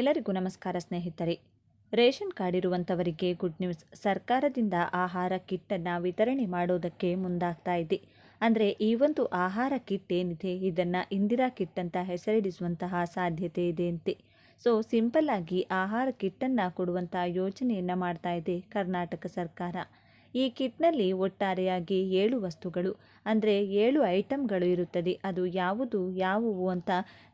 ಎಲ್ಲರಿಗೂ ನಮಸ್ಕಾರ ಸ್ನೇಹಿತರೆ. ರೇಷನ್ ಕಾರ್ಡ್ ಇರುವಂಥವರಿಗೆ ಗುಡ್ ನ್ಯೂಸ್. ಸರ್ಕಾರದಿಂದ ಆಹಾರ ಕಿಟ್ಟನ್ನು ವಿತರಣೆ ಮಾಡೋದಕ್ಕೆ ಮುಂದಾಗ್ತಾ ಇದೆ. ಅಂದರೆ ಈ ಒಂದು ಆಹಾರ ಕಿಟ್ ಏನಿದೆ, ಇದನ್ನು ಇಂದಿರಾ ಕಿಟ್ ಅಂತ ಹೆಸರಿಡಿಸುವಂತಹ ಸಾಧ್ಯತೆ ಇದೆ ಅಂತೆ. ಸೊ ಸಿಂಪಲ್ ಆಗಿ ಆಹಾರ ಕಿಟ್ಟನ್ನು ಕೊಡುವಂಥ ಯೋಜನೆಯನ್ನು ಮಾಡ್ತಾ ಇದೆ ಕರ್ನಾಟಕ ಸರ್ಕಾರ. ಈ ಕಿಟ್ನಲ್ಲಿ ಒಟ್ಟಾರೆಯಾಗಿ ಏಳು ವಸ್ತುಗಳು, ಅಂದರೆ ಏಳು ಐಟಮ್ಗಳು ಇರುತ್ತದೆ. ಅದು ಯಾವುದು, ಯಾವುವು ಅಂತ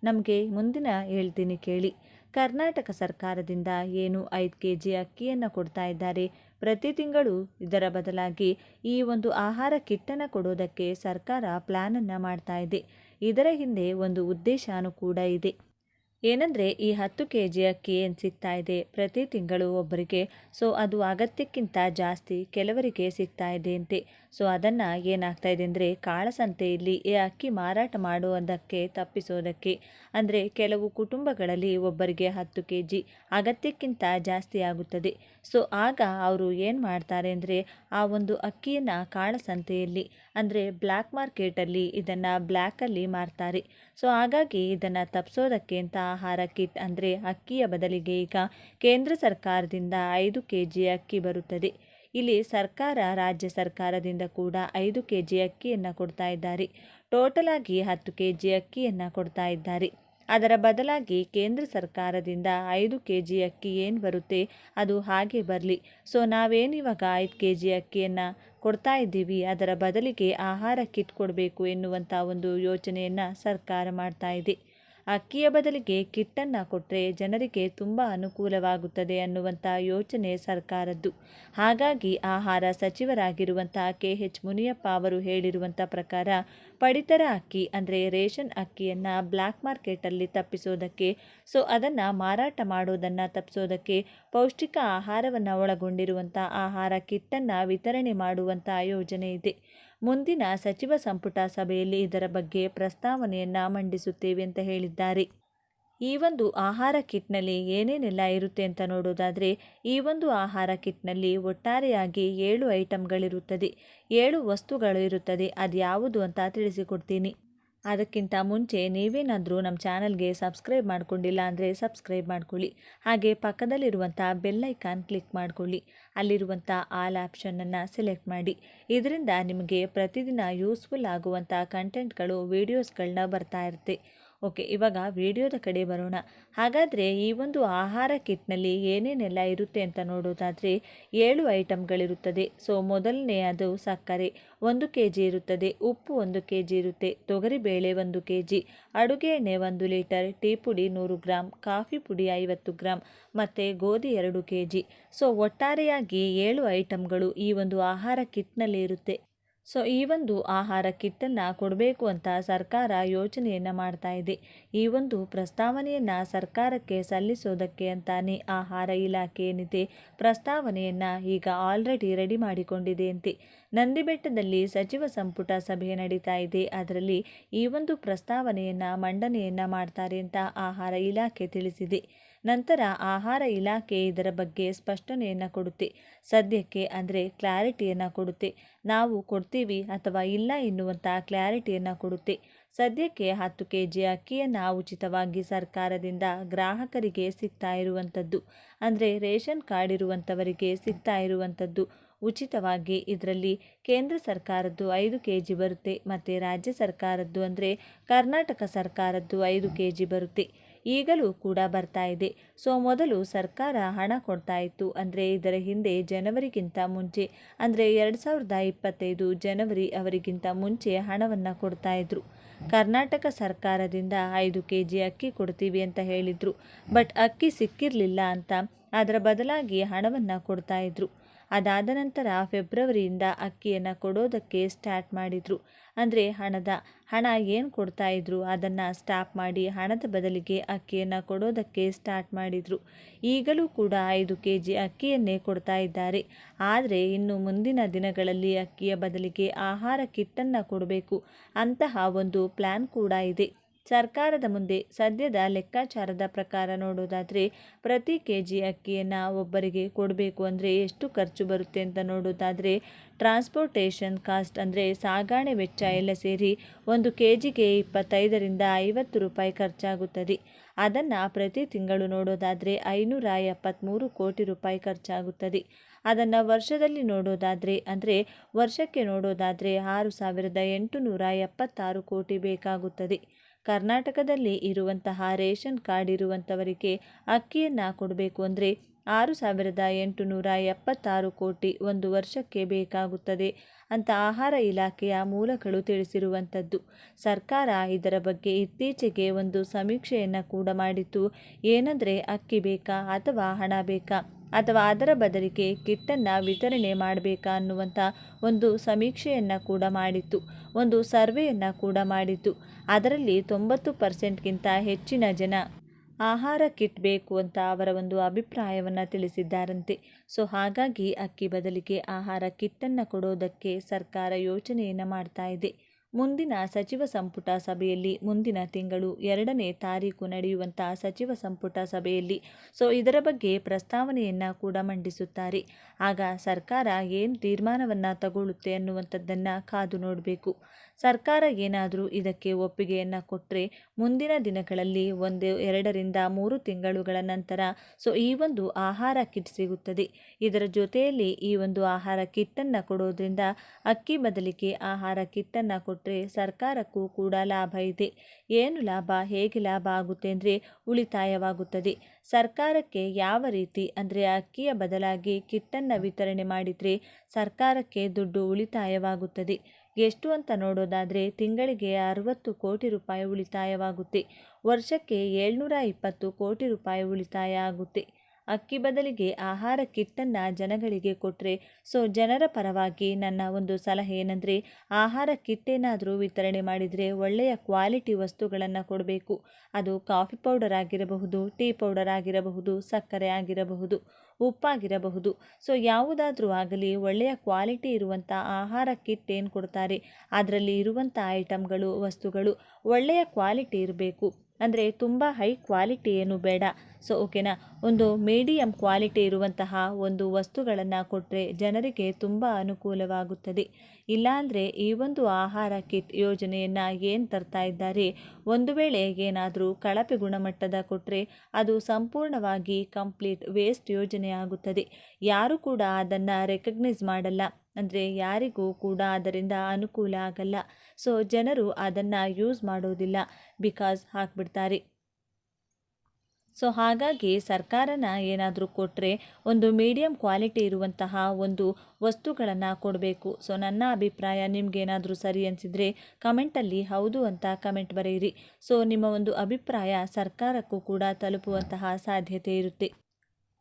ನಮಗೆ ಮುಂದಿನ ಹೇಳ್ತೀನಿ ಕೇಳಿ. ಕರ್ನಾಟಕ ಸರ್ಕಾರದಿಂದ ಏನು ಐದು ಕೆ ಜಿ ಅಕ್ಕಿಯನ್ನು ಕೊಡ್ತಾ ಇದ್ದಾರೆ. ಪ್ರತಿ ತಿಂಗಳು ಇದರ ಬದಲಾಗಿ ಈ ಒಂದು ಆಹಾರ ಕಿಟ್ಟನ್ನು ಕೊಡೋದಕ್ಕೆ ಸರ್ಕಾರ ಪ್ಲ್ಯಾನನ್ನು ಮಾಡ್ತಾ ಇದೆ. ಇದರ ಹಿಂದೆ ಒಂದು ಉದ್ದೇಶನೂ ಕೂಡ ಇದೆ. ಏನಂದರೆ ಈ ಹತ್ತು ಕೆ ಜಿ ಅಕ್ಕಿ ಏನು ಸಿಗ್ತಾ ಇದೆ? ಪ್ರತಿ ತಿಂಗಳು ಒಬ್ಬರಿಗೆ. ಸೊ ಅದು ಅಗತ್ಯಕ್ಕಿಂತ ಜಾಸ್ತಿ ಕೆಲವರಿಗೆ ಸಿಗ್ತಾ ಇದೆ ಅಂತೆ. ಸೊ ಅದನ್ನು ಏನಾಗ್ತಾ ಇದೆ ಅಂದರೆ ಕಾಳಸಂತೆಯಲ್ಲಿ ಈ ಅಕ್ಕಿ ಮಾರಾಟ ಮಾಡುವುದಕ್ಕೆ ತಪ್ಪಿಸೋದಕ್ಕೆ. ಅಂದರೆ ಕೆಲವು ಕುಟುಂಬಗಳಲ್ಲಿ ಒಬ್ಬರಿಗೆ ಹತ್ತು ಕೆ ಜಿ ಅಗತ್ಯಕ್ಕಿಂತ ಜಾಸ್ತಿ ಆಗುತ್ತದೆ. ಸೊ ಆಗ ಅವರು ಏನು ಮಾಡ್ತಾರೆ ಅಂದರೆ ಆ ಒಂದು ಅಕ್ಕಿಯನ್ನು ಕಾಳಸಂತೆಯಲ್ಲಿ ಅಂದರೆ ಬ್ಲ್ಯಾಕ್ ಮಾರ್ಕೆಟಲ್ಲಿ ಇದನ್ನು ಬ್ಲ್ಯಾಕಲ್ಲಿ ಮಾರ್ತಾರೆ. ಸೊ ಹಾಗಾಗಿ ಇದನ್ನು ತಪ್ಪಿಸೋದಕ್ಕೆ ಅಂತ ಆಹಾರ ಕಿಟ್ ಅಂದರೆ ಅಕ್ಕಿಯ ಬದಲಿಗೆ ಈಗ ಕೇಂದ್ರ ಸರ್ಕಾರದಿಂದ ಐದು ಕೆ ಅಕ್ಕಿ ಬರುತ್ತದೆ. ಇಲ್ಲಿ ಸರ್ಕಾರ ರಾಜ್ಯ ಸರ್ಕಾರದಿಂದ ಕೂಡ ಐದು ಕೆ ಜಿ ಅಕ್ಕಿಯನ್ನು ಕೊಡ್ತಾ ಇದ್ದಾರೆ. ಟೋಟಲ್ ಆಗಿ ಹತ್ತು ಕೆ ಜಿ ಅಕ್ಕಿಯನ್ನು ಕೊಡ್ತಾ ಇದ್ದಾರೆ. ಅದರ ಬದಲಾಗಿ ಕೇಂದ್ರ ಸರ್ಕಾರದಿಂದ ಐದು ಕೆ ಜಿ ಅಕ್ಕಿ ಏನು ಬರುತ್ತೆ ಅದು ಹಾಗೆ ಬರಲಿ. ಸೊ ನಾವೇನಿವಾಗ ಐದು ಕೆ ಜಿ ಅಕ್ಕಿಯನ್ನು ಕೊಡ್ತಾ ಇದ್ದೀವಿ, ಅದರ ಬದಲಿಗೆ ಆಹಾರ ಕಿಟ್ ಕೊಡಬೇಕು ಎನ್ನುವಂಥ ಒಂದು ಯೋಚನೆಯನ್ನು ಸರ್ಕಾರ ಮಾಡ್ತಾ ಇದೆ. ಅಕ್ಕಿಯ ಬದಲಿಗೆ ಕಿಟ್ಟನ್ನು ಕೊಟ್ಟರೆ ಜನರಿಗೆ ತುಂಬ ಅನುಕೂಲವಾಗುತ್ತದೆ ಅನ್ನುವಂಥ ಯೋಚನೆ ಸರ್ಕಾರದ್ದು. ಹಾಗಾಗಿ ಆಹಾರ ಸಚಿವರಾಗಿರುವಂಥ ಕೆ ಎಚ್ ಮುನಿಯಪ್ಪ ಅವರು ಹೇಳಿರುವಂಥ ಪ್ರಕಾರ, ಪಡಿತರ ಅಕ್ಕಿ ಅಂದರೆ ರೇಷನ್ ಅಕ್ಕಿಯನ್ನು ಬ್ಲ್ಯಾಕ್ ಮಾರ್ಕೆಟಲ್ಲಿ ತಪ್ಪಿಸೋದಕ್ಕೆ, ಸೊ ಅದನ್ನು ಮಾರಾಟ ಮಾಡೋದನ್ನು ತಪ್ಪಿಸೋದಕ್ಕೆ ಪೌಷ್ಟಿಕ ಆಹಾರವನ್ನು ಒಳಗೊಂಡಿರುವಂಥ ಆಹಾರ ಕಿಟ್ಟನ್ನು ವಿತರಣೆ ಮಾಡುವಂಥ ಯೋಜನೆ ಇದೆ. ಮುಂದಿನ ಸಚಿವ ಸಂಪುಟ ಸಭೆಯಲ್ಲಿ ಇದರ ಬಗ್ಗೆ ಪ್ರಸ್ತಾವನೆಯನ್ನು ಮಂಡಿಸುತ್ತೇವೆ ಅಂತ ಹೇಳಿದ್ದಾರೆ. ಈ ಒಂದು ಆಹಾರ ಕಿಟ್ನಲ್ಲಿ ಏನೇನೆಲ್ಲ ಇರುತ್ತೆ ಅಂತ ನೋಡೋದಾದರೆ, ಈ ಒಂದು ಆಹಾರ ಕಿಟ್ನಲ್ಲಿ ಒಟ್ಟಾರೆಯಾಗಿ ಏಳು ಐಟಮ್ಗಳಿರುತ್ತದೆ ಏಳು ವಸ್ತುಗಳು ಇರುತ್ತದೆ. ಅದು ಯಾವುದು ಅಂತ ತಿಳಿಸಿಕೊಡ್ತೀನಿ. ಅದಕ್ಕಿಂತ ಮುಂಚೆ ನೀವೇನಾದರೂ ನಮ್ಮ ಚಾನಲ್ಗೆ ಸಬ್ಸ್ಕ್ರೈಬ್ ಮಾಡ್ಕೊಂಡಿಲ್ಲ ಅಂದರೆ ಸಬ್ಸ್ಕ್ರೈಬ್ ಮಾಡ್ಕೊಳ್ಳಿ. ಹಾಗೆ ಪಕ್ಕದಲ್ಲಿರುವಂಥ ಬೆಲ್ಲೈಕಾನ್ ಕ್ಲಿಕ್ ಮಾಡ್ಕೊಳ್ಳಿ. ಅಲ್ಲಿರುವಂಥ ಆಲ್ ಆಪ್ಷನನ್ನು ಸೆಲೆಕ್ಟ್ ಮಾಡಿ. ಇದರಿಂದ ನಿಮಗೆ ಪ್ರತಿದಿನ ಯೂಸ್ಫುಲ್ ಆಗುವಂಥ ಕಂಟೆಂಟ್ಗಳು ವೀಡಿಯೋಸ್ಗಳನ್ನ ಬರ್ತಾ ಇರುತ್ತೆ. ಓಕೆ, ಇವಾಗ ವಿಡಿಯೋದ ಕಡೆ ಬರೋಣ. ಹಾಗಾದರೆ ಈ ಒಂದು ಆಹಾರ ಕಿಟ್ನಲ್ಲಿ ಏನೇನೆಲ್ಲ ಇರುತ್ತೆ ಅಂತ ನೋಡೋದಾದರೆ ಏಳು ಐಟಮ್ಗಳಿರುತ್ತದೆ ಸೊ, ಮೊದಲನೇ ಅದು ಸಕ್ಕರೆ, ಒಂದು ಕೆ ಜಿ ಇರುತ್ತದೆ. ಉಪ್ಪು ಒಂದು ಕೆ ಜಿ ಇರುತ್ತೆ ತೊಗರಿಬೇಳೆ ಒಂದು ಕೆ ಜಿ ಅಡುಗೆ ಎಣ್ಣೆ ಒಂದು ಲೀಟರ್. ಟೀ ಪುಡಿ ನೂರು ಗ್ರಾಮ್ ಕಾಫಿ ಪುಡಿ ಐವತ್ತು ಗ್ರಾಮ್ ಮತ್ತು ಗೋಧಿ ಎರಡು ಕೆ ಜಿ ಸೊ, ಒಟ್ಟಾರೆಯಾಗಿ ಏಳು ಐಟಮ್ಗಳು ಈ ಒಂದು ಆಹಾರ ಕಿಟ್ನಲ್ಲಿ ಇರುತ್ತೆ. ಸೊ, ಈ ಒಂದು ಆಹಾರ ಕಿಟ್ಟನ್ನು ಕೊಡಬೇಕು ಅಂತ ಸರ್ಕಾರ ಯೋಚನೆಯನ್ನು ಮಾಡ್ತಾ ಇದೆ. ಈ ಒಂದು ಪ್ರಸ್ತಾವನೆಯನ್ನು ಸರ್ಕಾರಕ್ಕೆ ಸಲ್ಲಿಸೋದಕ್ಕೆ ಅಂತಾನೆ ಆಹಾರ ಇಲಾಖೆ ಏನಿದೆ, ಪ್ರಸ್ತಾವನೆಯನ್ನು ಈಗ ಆಲ್ರೆಡಿ ರೆಡಿ ಮಾಡಿಕೊಂಡಿದೆ ಅಂತೆ. ನಂದಿಬೆಟ್ಟದಲ್ಲಿ ಸಚಿವ ಸಂಪುಟ ಸಭೆ ನಡೀತಾ ಇದೆ. ಅದರಲ್ಲಿ ಈ ಒಂದು ಪ್ರಸ್ತಾವನೆಯನ್ನು ಮಂಡನೆಯನ್ನು ಮಾಡ್ತಾರೆ ಅಂತ ಆಹಾರ ಇಲಾಖೆ ತಿಳಿಸಿದೆ. ನಂತರ ಆಹಾರ ಇಲಾಖೆ ಇದರ ಬಗ್ಗೆ ಸ್ಪಷ್ಟನೆಯನ್ನು ಕೊಡುತ್ತೆ. ಸದ್ಯಕ್ಕೆ ಅಂದರೆ ಕ್ಲಾರಿಟಿಯನ್ನು ಕೊಡುತ್ತೆ. ನಾವು ಕೊಡ್ತೀವಿ ಅಥವಾ ಇಲ್ಲ ಎನ್ನುವಂಥ ಕ್ಲಾರಿಟಿಯನ್ನು ಕೊಡುತ್ತೆ. ಸದ್ಯಕ್ಕೆ ಹತ್ತು ಕೆ ಜಿ ಅಕ್ಕಿಯನ್ನು ಉಚಿತವಾಗಿ ಸರ್ಕಾರದಿಂದ ಗ್ರಾಹಕರಿಗೆ ಸಿಗ್ತಾ ಇರುವಂಥದ್ದು ಅಂದರೆ ರೇಷನ್ ಕಾರ್ಡ್ ಇರುವಂಥವರಿಗೆ ಸಿಗ್ತಾ ಇರುವಂಥದ್ದು ಉಚಿತವಾಗಿ ಇದರಲ್ಲಿ ಕೇಂದ್ರ ಸರ್ಕಾರದ್ದು ಐದು ಕೆ ಜಿ ಬರುತ್ತೆ. ಮತ್ತು ರಾಜ್ಯ ಸರ್ಕಾರದ್ದು ಅಂದರೆ ಕರ್ನಾಟಕ ಸರ್ಕಾರದ್ದು ಐದು ಕೆ ಜಿ ಬರುತ್ತೆ. ಈಗಲೂ ಕೂಡ ಬರ್ತಾ ಇದೆ. ಸೊ, ಮೊದಲು ಸರ್ಕಾರ ಹಣ ಕೊಡ್ತಾ ಇತ್ತು. ಅಂದರೆ ಇದರ ಹಿಂದೆ ಜನವರಿಗಿಂತ ಮುಂಚೆ, ಅಂದರೆ ಎರಡು ಸಾವಿರದ ಇಪ್ಪತ್ತೈದು ಜನವರಿ ಅವರಿಗಿಂತ ಮುಂಚೆ ಹಣವನ್ನು ಕೊಡ್ತಾ ಇದ್ರು. ಕರ್ನಾಟಕ ಸರ್ಕಾರದಿಂದ ಐದು ಕೆ ಜಿ ಅಕ್ಕಿ ಕೊಡ್ತೀವಿ ಅಂತ ಹೇಳಿದರು. ಬಟ್ ಅಕ್ಕಿ ಸಿಕ್ಕಿರಲಿಲ್ಲ ಅಂತ, ಅದರ ಬದಲಾಗಿ ಹಣವನ್ನು ಕೊಡ್ತಾ ಇದ್ರು. ಅದಾದ ನಂತರ ಫೆಬ್ರವರಿಯಿಂದ ಅಕ್ಕಿಯನ್ನು ಕೊಡೋದಕ್ಕೆ ಸ್ಟಾರ್ಟ್ ಮಾಡಿದರು. ಅಂದರೆ ಹಣದ, ಹಣ ಏನು ಕೊಡ್ತಾ ಇದ್ರು ಅದನ್ನು ಸ್ಟಾಪ್ ಮಾಡಿ ಹಣದ ಬದಲಿಗೆ ಅಕ್ಕಿಯನ್ನು ಕೊಡೋದಕ್ಕೆ ಸ್ಟಾರ್ಟ್ ಮಾಡಿದರು. ಈಗಲೂ ಕೂಡ ಐದು ಕೆ ಜಿ ಅಕ್ಕಿಯನ್ನೇ ಕೊಡ್ತಾ ಇದ್ದಾರೆ. ಆದರೆ ಇನ್ನು ಮುಂದಿನ ದಿನಗಳಲ್ಲಿ ಅಕ್ಕಿಯ ಬದಲಿಗೆ ಆಹಾರ, ಕಿಟ್ಟನ್ನು ಕೊಡಬೇಕು. ಅಂತಹ ಒಂದು ಪ್ಲ್ಯಾನ್ ಕೂಡ ಇದೆ. ಸರ್ಕಾರದ ಮುಂದೆ ಸದ್ಯದ ಲೆಕ್ಕಾಚಾರದ ಪ್ರಕಾರ ನೋಡೋದಾದರೆ ಪ್ರತಿ ಕೆ ಜಿ ಅಕ್ಕಿಯನ್ನು ಒಬ್ಬರಿಗೆ ಕೊಡಬೇಕು ಅಂದರೆ ಎಷ್ಟು ಖರ್ಚು ಬರುತ್ತೆ ಅಂತ ನೋಡೋದಾದರೆ ಟ್ರಾನ್ಸ್ಪೋರ್ಟೇಷನ್ ಕಾಸ್ಟ್ ಅಂದರೆ ಸಾಗಾಣೆ ವೆಚ್ಚ ಎಲ್ಲ ಸೇರಿ ಒಂದು ಕೆ ಜಿಗೆ ಇಪ್ಪತ್ತೈದರಿಂದ ಐವತ್ತು ರೂಪಾಯಿ ಖರ್ಚಾಗುತ್ತದೆ. ಅದನ್ನು ಪ್ರತಿ ತಿಂಗಳು ನೋಡೋದಾದರೆ ಐನೂರ ಎಪ್ಪತ್ತ್ಮೂರು ಕೋಟಿ ರೂಪಾಯಿ ಖರ್ಚಾಗುತ್ತದೆ. ಅದನ್ನು ವರ್ಷದಲ್ಲಿ ನೋಡೋದಾದರೆ ಅಂದರೆ ವರ್ಷಕ್ಕೆ ನೋಡೋದಾದರೆ ಆರು ಸಾವಿರದ ಎಂಟುನೂರ ಎಪ್ಪತ್ತಾರು ಕೋಟಿ ಬೇಕಾಗುತ್ತದೆ. ಕರ್ನಾಟಕದಲ್ಲಿ ಇರುವಂತಹ ರೇಷನ್ ಕಾರ್ಡ್ ಇರುವಂಥವರಿಗೆ ಅಕ್ಕಿಯನ್ನು ಕೊಡಬೇಕು ಅಂದರೆ ಆರು ಸಾವಿರದ ಎಂಟುನೂರ ಎಪ್ಪತ್ತಾರು ಕೋಟಿ ಒಂದು ವರ್ಷಕ್ಕೆ ಬೇಕಾಗುತ್ತದೆ ಅಂತ ಆಹಾರ ಇಲಾಖೆಯ ಮೂಲಗಳು ತಿಳಿಸಿರುವಂಥದ್ದು ಸರ್ಕಾರ ಇದರ ಬಗ್ಗೆ ಇತ್ತೀಚೆಗೆ ಒಂದು ಸಮೀಕ್ಷೆಯನ್ನು ಕೂಡ ಮಾಡಿತ್ತು. ಏನಂದರೆ ಅಕ್ಕಿ ಬೇಕಾ ಅಥವಾ ಹಣ ಬೇಕಾ? ಅಥವಾ ಅದರ ಬದಲಿಗೆ ಕಿಟ್ಟನ್ನು ವಿತರಣೆ ಮಾಡಬೇಕಾ ಅನ್ನುವಂಥ ಒಂದು ಸಮೀಕ್ಷೆಯನ್ನು ಕೂಡ ಮಾಡಿತ್ತು. ಒಂದು ಸರ್ವೆಯನ್ನು ಕೂಡ ಮಾಡಿತ್ತು. ಅದರಲ್ಲಿ ತೊಂಬತ್ತು ಪರ್ಸೆಂಟ್ಗಿಂತ ಹೆಚ್ಚಿನ ಜನ ಆಹಾರ ಕಿಟ್ ಬೇಕು ಅಂತ ಅವರ ಒಂದು ಅಭಿಪ್ರಾಯವನ್ನು ತಿಳಿಸಿದ್ದಾರಂತೆ. ಸೊ, ಹಾಗಾಗಿ ಅಕ್ಕಿ ಬದಲಿಗೆ ಆಹಾರ ಕಿಟ್ಟನ್ನು ಕೊಡೋದಕ್ಕೆ ಸರ್ಕಾರ ಯೋಚನೆಯನ್ನು ಮಾಡ್ತಾ ಇದೆ. ಮುಂದಿನ ಸಚಿವ ಸಂಪುಟ ಸಭೆಯಲ್ಲಿ ಮುಂದಿನ ತಿಂಗಳು ಎರಡನೇ ತಾರೀಕು ನಡೆಯುವಂಥ ಸಚಿವ ಸಂಪುಟ ಸಭೆಯಲ್ಲಿ. ಸೊ ಇದರ ಬಗ್ಗೆ ಪ್ರಸ್ತಾವನೆಯನ್ನು ಕೂಡ ಮಂಡಿಸುತ್ತಾರೆ. ಆಗ ಸರ್ಕಾರ ಏನು ತೀರ್ಮಾನವನ್ನು ತಗೊಳ್ಳುತ್ತೆ ಅನ್ನುವಂಥದ್ದನ್ನು ಕಾದು ನೋಡಬೇಕು. ಸರ್ಕಾರ ಏನಾದರೂ ಇದಕ್ಕೆ ಒಪ್ಪಿಗೆಯನ್ನು ಕೊಟ್ಟರೆ ಮುಂದಿನ ದಿನಗಳಲ್ಲಿ ಒಂದು, ಎರಡರಿಂದ ಮೂರು ತಿಂಗಳುಗಳ ನಂತರ ಸೊ ಈ ಒಂದು ಆಹಾರ ಕಿಟ್ ಸಿಗುತ್ತದೆ. ಇದರ ಜೊತೆಯಲ್ಲಿ ಈ ಒಂದು ಆಹಾರ ಕಿಟ್ಟನ್ನು ಕೊಡೋದ್ರಿಂದ ಅಕ್ಕಿ ಬದಲಿಗೆ ಆಹಾರ ಕಿಟ್ಟನ್ನು ಕೊಟ್ಟರೆ ಸರ್ಕಾರಕ್ಕೂ ಕೂಡ ಲಾಭ ಇದೆ. ಏನು ಲಾಭ? ಹೇಗೆ ಲಾಭ ಆಗುತ್ತೆ ಅಂದರೆ ಉಳಿತಾಯವಾಗುತ್ತದೆ. ಸರ್ಕಾರಕ್ಕೆ ಯಾವ ರೀತಿ ಅಂದರೆ ಅಕ್ಕಿಯ ಬದಲಾಗಿ ಕಿಟ್ಟನ್ನು ವಿತರಣೆ ಮಾಡಿದರೆ ಸರ್ಕಾರಕ್ಕೆ ದುಡ್ಡು ಉಳಿತಾಯವಾಗುತ್ತದೆ. ಎಷ್ಟು ಅಂತ ನೋಡೋದಾದರೆ ತಿಂಗಳಿಗೆ ಅರವತ್ತು ಕೋಟಿ ರೂಪಾಯಿ ಉಳಿತಾಯವಾಗುತ್ತೆ. ವರ್ಷಕ್ಕೆ ಏಳ್ನೂರ ಇಪ್ಪತ್ತು ಕೋಟಿ ರೂಪಾಯಿ ಉಳಿತಾಯ ಆಗುತ್ತೆ. ಅಕ್ಕಿ ಬದಲಿಗೆ ಆಹಾರ ಕಿಟ್ಟನ್ನು ಜನಗಳಿಗೆ ಕೊಟ್ಟರೆ ಸೊ, ಜನರ ಪರವಾಗಿ ನನ್ನ ಒಂದು ಸಲಹೆ ಏನಂದರೆ, ಆಹಾರ ಕಿಟ್ಟೇನಾದರೂ ವಿತರಣೆ ಮಾಡಿದರೆ ಒಳ್ಳೆಯ ಕ್ವಾಲಿಟಿ ವಸ್ತುಗಳನ್ನು ಕೊಡಬೇಕು. ಅದು ಕಾಫಿ ಪೌಡರ್ ಆಗಿರಬಹುದು, ಟೀ ಪೌಡರ್ ಆಗಿರಬಹುದು, ಸಕ್ಕರೆ ಆಗಿರಬಹುದು, ಉಪ್ಪಾಗಿರಬಹುದು. ಸೊ, ಯಾವುದಾದ್ರೂ ಆಗಲಿ ಒಳ್ಳೆಯ ಕ್ವಾಲಿಟಿ ಇರುವಂಥ ಆಹಾರ ಕಿಟ್ ಏನು ಕೊಡ್ತಾರೆ. ಅದರಲ್ಲಿ ಇರುವಂಥ ಐಟಮ್ಗಳು ವಸ್ತುಗಳು ಒಳ್ಳೆಯ ಕ್ವಾಲಿಟಿ ಇರಬೇಕು. ಅಂದರೆ ತುಂಬ ಹೈ ಕ್ವಾಲಿಟಿ ಏನು ಬೇಡ. ಸೊ ಓಕೆನಾ ಒಂದು ಮೀಡಿಯಂ ಕ್ವಾಲಿಟಿ ಇರುವಂತಹ ಒಂದು ವಸ್ತುಗಳನ್ನು ಕೊಟ್ಟರೆ ಜನರಿಗೆ ತುಂಬ ಅನುಕೂಲವಾಗುತ್ತದೆ. ಇಲ್ಲಾಂದರೆ ಈ ಒಂದು ಆಹಾರ ಕಿಟ್ ಯೋಜನೆಯನ್ನು ಏನು ತರ್ತಾ ಇದ್ದಾರೆ? ಒಂದು ವೇಳೆ ಏನಾದರೂ ಕಳಪೆ ಗುಣಮಟ್ಟದ ಕೊಟ್ಟರೆ ಅದು ಸಂಪೂರ್ಣವಾಗಿ ಕಂಪ್ಲೀಟ್ ವೇಸ್ಟ್ ಯೋಜನೆ ಆಗುತ್ತದೆ. ಯಾರು ಕೂಡ ಅದನ್ನು ರೆಕಗ್ನೈಸ್ ಮಾಡಲ್ಲ. ಅಂದರೆ ಯಾರಿಗೂ ಕೂಡ ಅದರಿಂದ ಅನುಕೂಲ ಆಗಲ್ಲ. ಸೊ ಜನರು ಅದನ್ನು ಯೂಸ್ ಮಾಡೋದಿಲ್ಲ. ಬಿಕಾಸ್ ಹಾಕ್ಬಿಡ್ತಾರೆ. ಸೊ ಹಾಗಾಗಿ ಸರ್ಕಾರನ ಏನಾದರೂ ಕೊಟ್ಟರೆ ಒಂದು ಮೀಡಿಯಂ ಕ್ವಾಲಿಟಿ ಇರುವಂತಹ ಒಂದು ವಸ್ತುಗಳನ್ನು ಕೊಡಬೇಕು. ಸೊ ನನ್ನ ಅಭಿಪ್ರಾಯ ನಿಮಗೇನಾದರೂ ಸರಿ ಅನಿಸಿದರೆ ಕಮೆಂಟಲ್ಲಿ ಹೌದು ಅಂತ ಕಮೆಂಟ್ ಬರೆಯಿರಿ. ಸೊ ನಿಮ್ಮ ಒಂದು ಅಭಿಪ್ರಾಯ ಸರ್ಕಾರಕ್ಕೂ ಕೂಡ ತಲುಪುವಂತಹ ಸಾಧ್ಯತೆ ಇರುತ್ತೆ.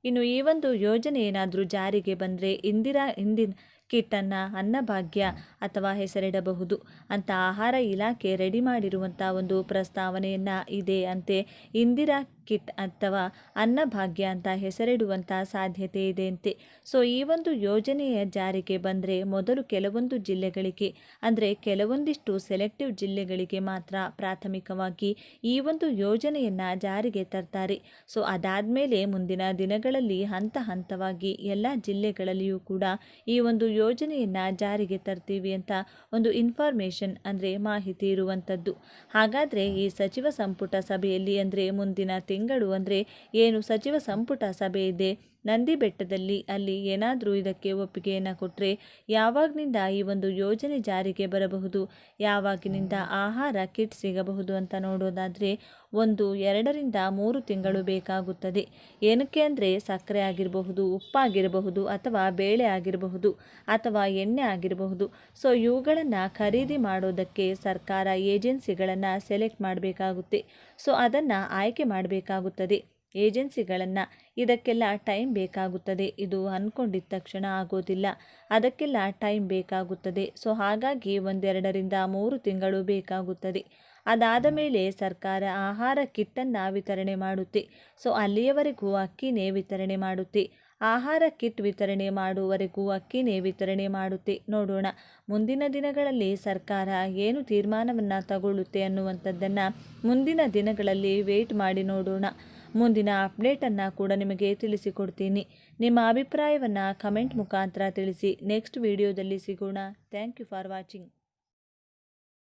ಇನ್ನು ಈ ಒಂದು ಯೋಜನೆ ಏನಾದರೂ ಜಾರಿಗೆ ಬಂದರೆ ಇಂದಿರಾ ಹಿಂದಿನ ಕಿಟ್ಟನ್ನು ಅನ್ನಭಾಗ್ಯ ಅಥವಾ ಹೆಸರಿಡಬಹುದು. ಅಂತ ಆಹಾರ ಇಲಾಖೆ ರೆಡಿ ಮಾಡಿರುವಂಥ ಒಂದು ಪ್ರಸ್ತಾವನೆಯನ್ನು ಇದೆ ಅಂತೆ. ಇಂದಿರಾ ಕಿಟ್ ಅಥವಾ ಅನ್ನಭಾಗ್ಯ ಅಂತ ಹೆಸರಿಡುವಂಥ ಸಾಧ್ಯತೆ ಇದೆ ಅಂತೆ. ಸೊ, ಈ ಒಂದು ಯೋಜನೆಯ ಜಾರಿಗೆ ಬಂದರೆ ಮೊದಲು ಕೆಲವೊಂದು ಜಿಲ್ಲೆಗಳಿಗೆ, ಅಂದರೆ ಕೆಲವೊಂದಿಷ್ಟು ಸೆಲೆಕ್ಟಿವ್ ಜಿಲ್ಲೆಗಳಿಗೆ ಮಾತ್ರ ಪ್ರಾಥಮಿಕವಾಗಿ ಈ ಒಂದು ಯೋಜನೆಯನ್ನು ಜಾರಿಗೆ ತರ್ತಾರೆ. ಸೊ, ಅದಾದಮೇಲೆ ಮುಂದಿನ ದಿನಗಳಲ್ಲಿ ಹಂತ ಹಂತವಾಗಿ ಎಲ್ಲ ಜಿಲ್ಲೆಗಳಲ್ಲಿಯೂ ಕೂಡ ಈ ಒಂದು ಯೋಜನೆಯನ್ನು ಜಾರಿಗೆ ತರ್ತೀವಿ ಅಂತ ಒಂದು ಇನ್ಫಾರ್ಮೇಷನ್ ಅಂದರೆ ಮಾಹಿತಿ ಇರುವಂಥದ್ದು ಹಾಗಾದರೆ ಈ ಸಚಿವ ಸಂಪುಟ ಸಭೆಯಲ್ಲಿ ಅಂದರೆ ಮುಂದಿನ ತಿಂಗಳು ಅಂದರೆ ಏನು ಸಚಿವ ಸಂಪುಟ ಸಭೆ ಇದೆ? ನಂದಿ ಬೆಟ್ಟದಲ್ಲಿ ಅಲ್ಲಿ ಏನಾದರೂ ಇದಕ್ಕೆ ಒಪ್ಪಿಗೆಯನ್ನು ಕೊಟ್ಟರೆ ಯಾವಾಗಿನಿಂದ ಈ ಒಂದು ಯೋಜನೆ ಜಾರಿಗೆ ಬರಬಹುದು? ಯಾವಾಗಿನಿಂದ ಆಹಾರ ಕಿಟ್ ಸಿಗಬಹುದು ಅಂತ ನೋಡೋದಾದರೆ ಒಂದು ಎರಡರಿಂದ ಮೂರು ತಿಂಗಳು ಬೇಕಾಗುತ್ತದೆ. ಏನಕ್ಕೆ ಅಂದರೆ ಸಕ್ಕರೆ ಆಗಿರಬಹುದು, ಉಪ್ಪಾಗಿರಬಹುದು ಅಥವಾ ಬೇಳೆ ಆಗಿರಬಹುದು ಅಥವಾ ಎಣ್ಣೆ ಆಗಿರಬಹುದು. ಸೊ ಇವುಗಳನ್ನು ಖರೀದಿ ಮಾಡೋದಕ್ಕೆ ಸರ್ಕಾರ ಏಜೆನ್ಸಿಗಳನ್ನು ಸೆಲೆಕ್ಟ್ ಮಾಡಬೇಕಾಗುತ್ತೆ. ಸೊ ಅದನ್ನು ಆಯ್ಕೆ ಮಾಡಬೇಕಾಗುತ್ತದೆ. ಏಜೆನ್ಸಿಗಳನ್ನು ಇದಕ್ಕೆಲ್ಲ ಟೈಮ್ ಬೇಕಾಗುತ್ತದೆ. ಇದು ಅಂದ್ಕೊಂಡಿದ್ದ ತಕ್ಷಣ ಆಗೋದಿಲ್ಲ. ಅದಕ್ಕೆಲ್ಲ ಟೈಮ್ ಬೇಕಾಗುತ್ತದೆ. ಸೊ ಹಾಗಾಗಿ ಒಂದೆರಡರಿಂದ ಮೂರು ತಿಂಗಳು ಬೇಕಾಗುತ್ತದೆ. ಅದಾದ ಮೇಲೆ ಸರ್ಕಾರ ಆಹಾರ ಕಿಟ್ಟನ್ನು ವಿತರಣೆ ಮಾಡುತ್ತೆ. ಸೊ, ಅಲ್ಲಿಯವರೆಗೂ ಅಕ್ಕಿನೇ ವಿತರಣೆ ಮಾಡುತ್ತೆ. ಆಹಾರ ಕಿಟ್ ವಿತರಣೆ ಮಾಡುವವರೆಗೂ ಅಕ್ಕಿನೇ ವಿತರಣೆ ಮಾಡುತ್ತೆ. ನೋಡೋಣ. ಮುಂದಿನ ದಿನಗಳಲ್ಲಿ ಸರ್ಕಾರ ಏನು ತೀರ್ಮಾನವನ್ನು ತಗೊಳ್ಳುತ್ತೆ ಅನ್ನುವಂಥದ್ದನ್ನು ಮುಂದಿನ ದಿನಗಳಲ್ಲಿ ವೇಟ್ ಮಾಡಿ ನೋಡೋಣ. ಮುಂದಿನ ಅಪ್ಡೇಟನ್ನು ಕೂಡ ನಿಮಗೆ ತಿಳಿಸಿಕೊಡ್ತೀನಿ. ನಿಮ್ಮ ಅಭಿಪ್ರಾಯವನ್ನು ಕಮೆಂಟ್ ಮುಖಾಂತರ ತಿಳಿಸಿ. ನೆಕ್ಸ್ಟ್ ವಿಡಿಯೋದಲ್ಲಿ ಸಿಗೋಣ. Thank you for watching.